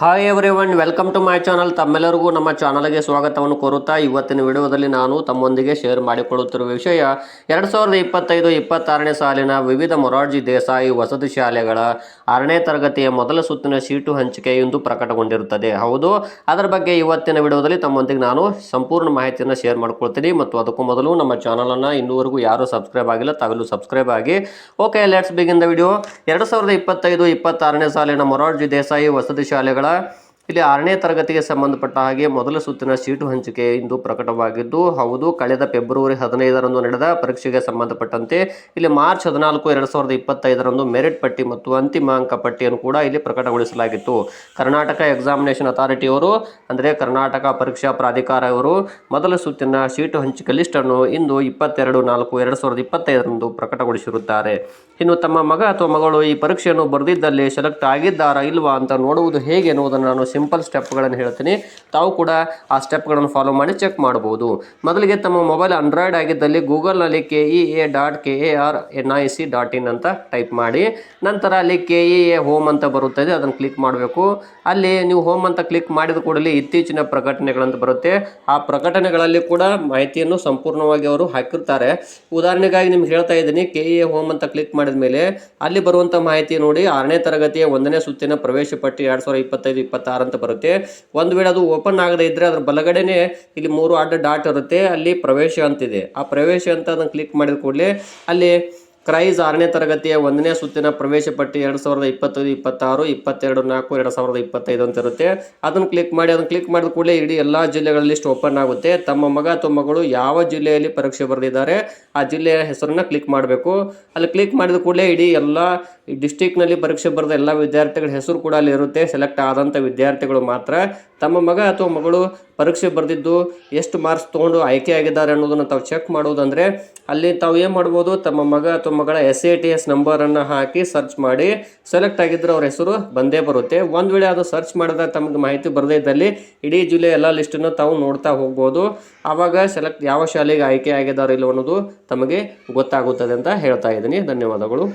Hi everyone welcome to my channel ತಮ್ಮೆಲ್ಲರಿಗೂ ನಮ್ಮ ಚಾನಲ್ಗೆ ಸ್ವಾಗತವನ್ನು ಕೋರುತ್ತಾ ಇವತ್ತಿನ ವಿಡಿಯೋದಲ್ಲಿ ನಾನು ತಮ್ಮೊಂದಿಗೆ ಶೇರ್ ಮಾಡಿಕೊಳ್ಳುತ್ತಿರುವ ವಿಷಯ ಎರಡು ಸಾವಿರದ ಇಪ್ಪತ್ತೈದು, ಇಪ್ಪತ್ತಾರನೇ ಸಾಲಿನ ವಿವಿಧ ಮೊರಾರ್ಜಿ ದೇಸಾಯಿ ವಸತಿ ಶಾಲೆಗಳ ಆರನೇ ತರಗತಿಯ ಮೊದಲ ಸುತ್ತಿನ ಸೀಟು ಹಂಚಿಕೆ ಇಂದು ಪ್ರಕಟಗೊಂಡಿರುತ್ತದೆ. ಹೌದು, ಅದರ ಬಗ್ಗೆ ಇವತ್ತಿನ ವಿಡಿಯೋದಲ್ಲಿ ತಮ್ಮೊಂದಿಗೆ ನಾನು ಸಂಪೂರ್ಣ ಮಾಹಿತಿಯನ್ನು ಶೇರ್ ಮಾಡ್ಕೊಳ್ತೀನಿ. ಮತ್ತು ಅದಕ್ಕೂ ಮೊದಲು ನಮ್ಮ ಚಾನಲನ್ನು ಇನ್ನೂವರೆಗೂ ಯಾರು ಸಬ್ಸ್ಕ್ರೈಬ್ ಆಗಿಲ್ಲ ತಾವೆಲ್ಲೂ ಸಬ್ಸ್ಕ್ರೈಬ್ ಆಗಿ. Okay let's begin the video ಎರಡು ಸಾವಿರದ ಇಪ್ಪತ್ತೈದು, ಇಪ್ಪತ್ತಾರನೇ ಸಾಲಿನ ಮೊರಾರ್ಜಿ ದೇಸಾಯಿ ವಸತಿ ಶಾಲೆಗಳ lá. ಇಲ್ಲಿ ಆರನೇ ತರಗತಿಗೆ ಸಂಬಂಧಪಟ್ಟ ಹಾಗೆ ಮೊದಲ ಸುತ್ತಿನ ಸೀಟು ಹಂಚಿಕೆ ಇಂದು ಪ್ರಕಟವಾಗಿದ್ದು, ಹೌದು, ಕಳೆದ ಫೆಬ್ರವರಿ ಹದಿನೈದರಂದು ನಡೆದ ಪರೀಕ್ಷೆಗೆ ಸಂಬಂಧಪಟ್ಟಂತೆ ಇಲ್ಲಿ ಮಾರ್ಚ್ ಹದಿನಾಲ್ಕು ಎರಡು ಸಾವಿರದ ಇಪ್ಪತ್ತೈದರಂದು ಮೆರಿಟ್ ಪಟ್ಟಿ ಮತ್ತು ಅಂತಿಮ ಅಂಕ ಪಟ್ಟಿಯನ್ನು ಕೂಡ ಇಲ್ಲಿ ಪ್ರಕಟಗೊಳಿಸಲಾಗಿತ್ತು. ಕರ್ನಾಟಕ ಎಕ್ಸಾಮಿನೇಷನ್ ಅಥಾರಿಟಿಯವರು, ಅಂದರೆ ಕರ್ನಾಟಕ ಪರೀಕ್ಷಾ ಪ್ರಾಧಿಕಾರ ಅವರು, ಮೊದಲ ಸುತ್ತಿನ ಸೀಟು ಹಂಚಿಕೆ ಲಿಸ್ಟನ್ನು ಇಂದು ಇಪ್ಪತ್ತೆರಡು ನಾಲ್ಕು ಎರಡು ಸಾವಿರದ ಇಪ್ಪತ್ತೈದರಂದು ಪ್ರಕಟಗೊಳಿಸಿರುತ್ತಾರೆ. ಇನ್ನು ತಮ್ಮ ಮಗ ಅಥವಾ ಮಗಳು ಈ ಪರೀಕ್ಷೆಯನ್ನು ಬರೆದಿದ್ದಲ್ಲಿ ಸೆಲೆಕ್ಟ್ ಆಗಿದ್ದಾರಾ ಇಲ್ವಾ ಅಂತ ನೋಡುವುದು ಹೇಗೆ ಎನ್ನುವುದನ್ನು ನಾನು ಸಿಂಪಲ್ ಸ್ಟೆಪ್ಗಳನ್ನು ಹೇಳ್ತೀನಿ. ತಾವು ಕೂಡ ಆ ಸ್ಟೆಪ್ಗಳನ್ನು ಫಾಲೋ ಮಾಡಿ ಚೆಕ್ ಮಾಡ್ಬೋದು. ಮೊದಲಿಗೆ ತಮ್ಮ ಮೊಬೈಲ್ ಆಂಡ್ರಾಯ್ಡ್ ಆಗಿದ್ದಲ್ಲಿ ಗೂಗಲ್ನಲ್ಲಿ K E A dot K A R N I C dot in ಅಂತ ಟೈಪ್ ಮಾಡಿ. ನಂತರ ಅಲ್ಲಿ ಕೆ ಇ ಎ ಹೋಮ್ ಅಂತ ಬರುತ್ತದೆ, ಅದನ್ನು ಕ್ಲಿಕ್ ಮಾಡಬೇಕು. ಅಲ್ಲಿ ನೀವು ಹೋಮ್ ಅಂತ ಕ್ಲಿಕ್ ಮಾಡಿದ ಕೂಡಲೇ ಇತ್ತೀಚಿನ ಪ್ರಕಟಣೆಗಳಂತ ಬರುತ್ತೆ. ಆ ಪ್ರಕಟಣೆಗಳಲ್ಲಿ ಕೂಡ ಮಾಹಿತಿಯನ್ನು ಸಂಪೂರ್ಣವಾಗಿ ಅವರು ಹಾಕಿರ್ತಾರೆ. ಉದಾಹರಣೆಗಾಗಿ ನಿಮ್ಗೆ ಹೇಳ್ತಾ ಇದ್ದೀನಿ, ಕೆ ಇ ಎ ಹೋಮ್ ಅಂತ ಕ್ಲಿಕ್ ಮಾಡಿದ ಮೇಲೆ ಅಲ್ಲಿ ಬರುವಂಥ ಮಾಹಿತಿ ನೋಡಿ, ಆರನೇ ತರಗತಿಯ ಒಂದನೇ ಸುತ್ತಿನ ಪ್ರವೇಶ ಪಟ್ಟಿ ಎರಡು ಸಾವಿರದ ಇಪ್ಪತ್ತೈದು ಇಪ್ಪತ್ತಾರು ಅಂತ ಬರುತ್ತೆ. ಒಂದು ವೇಳೆ ಅದು ಓಪನ್ ಆಗದೇ ಇದ್ದರೆ ಅದ್ರ ಬಲಗಡೆನೆ ಇಲ್ಲಿ ಮೂರು ಅಡ್ಡ ಡಾಟ್ ಇರುತ್ತೆ. ಅಲ್ಲಿ ಪ್ರವೇಶ ಅಂತಿದೆ. ಆ ಪ್ರವೇಶ ಅಂತ ಅದನ್ನು ಕ್ಲಿಕ್ ಮಾಡಿದ ಕೂಡಲೇ ಅಲ್ಲಿ ಕ್ರೈಸ್ ಆರನೇ ತರಗತಿಯ ಒಂದನೇ ಸುತ್ತಿನ ಪ್ರವೇಶ ಪಟ್ಟಿ ಎರಡು ಸಾವಿರದ ಇಪ್ಪತ್ತೈದು, ಇಪ್ಪತ್ತಾರು, ಇಪ್ಪತ್ತೆರಡು, ನಾಲ್ಕು, ಎರಡು ಸಾವಿರದ ಇಪ್ಪತ್ತೈದು ಅಂತ ಇರುತ್ತೆ ಅದನ್ನು ಕ್ಲಿಕ್ ಮಾಡಿ, ಅದನ್ನು ಕ್ಲಿಕ್ ಮಾಡಿದ ಕೂಡಲೇ ಇಡೀ ಎಲ್ಲ ಜಿಲ್ಲೆಗಳ ಲಿಸ್ಟ್ ಓಪನ್ ಆಗುತ್ತೆ. ತಮ್ಮ ಮಗ ಅಥವಾ ಮಗಳು ಯಾವ ಜಿಲ್ಲೆಯಲ್ಲಿ ಪರೀಕ್ಷೆ ಬರೆದಿದ್ದಾರೆ, ಆ ಜಿಲ್ಲೆಯ ಹೆಸರನ್ನ ಕ್ಲಿಕ್ ಮಾಡಬೇಕು. ಅಲ್ಲಿ ಕ್ಲಿಕ್ ಮಾಡಿದ ಕೂಡಲೇ ಇಡೀ ಎಲ್ಲ ಡಿಸ್ಟಿಕ್ನಲ್ಲಿ ಪರೀಕ್ಷೆ ಬರೆದ ಎಲ್ಲ ವಿದ್ಯಾರ್ಥಿಗಳ ಹೆಸರು ಕೂಡ ಅಲ್ಲಿ ಇರುತ್ತೆ. ಸೆಲೆಕ್ಟ್ ಆದಂಥ ವಿದ್ಯಾರ್ಥಿಗಳು ಮಾತ್ರ. ತಮ್ಮ ಮಗ ಅಥವಾ ಮಗಳು ಪರೀಕ್ಷೆ ಬರೆದಿದ್ದು ಎಷ್ಟು ಮಾರ್ಕ್ಸ್ ತೊಗೊಂಡು ಆಯ್ಕೆ ಆಗಿದ್ದಾರೆ ಅನ್ನೋದನ್ನು ತಾವು ಚೆಕ್ ಮಾಡೋದಂದರೆ ಅಲ್ಲಿ ತಾವು ಏನು ಮಾಡ್ಬೋದು, ತಮ್ಮ ಮಗ ಅಥವಾ ಮಗಳ ಎಸ್ ಎ ಟಿ ಎಸ್ ನಂಬರನ್ನು ಹಾಕಿ ಸರ್ಚ್ ಮಾಡಿ ಸೆಲೆಕ್ಟ್ ಆಗಿದ್ದರೆ ಅವ್ರ ಹೆಸರು ಬಂದೇ ಬರುತ್ತೆ. ಒಂದು ವೇಳೆ ಅದು ಸರ್ಚ್ ಮಾಡಿದಾಗ ತಮಗೆ ಮಾಹಿತಿ ಬರದೇ ಇದ್ದಲ್ಲಿ ಇಡೀ ಜಿಲ್ಲೆ ಎಲ್ಲ ಲಿಸ್ಟನ್ನು ತಾವು ನೋಡ್ತಾ ಹೋಗ್ಬೋದು. ಆವಾಗ ಸೆಲೆಕ್ಟ್ ಯಾವ ಶಾಲೆಗೆ ಆಯ್ಕೆ ಆಗಿದ್ದಾರೆ ಇಲ್ಲ ಅನ್ನೋದು ತಮಗೆ ಗೊತ್ತಾಗುತ್ತದೆ ಅಂತ ಹೇಳ್ತಾ ಇದ್ದೀನಿ. ಧನ್ಯವಾದಗಳು.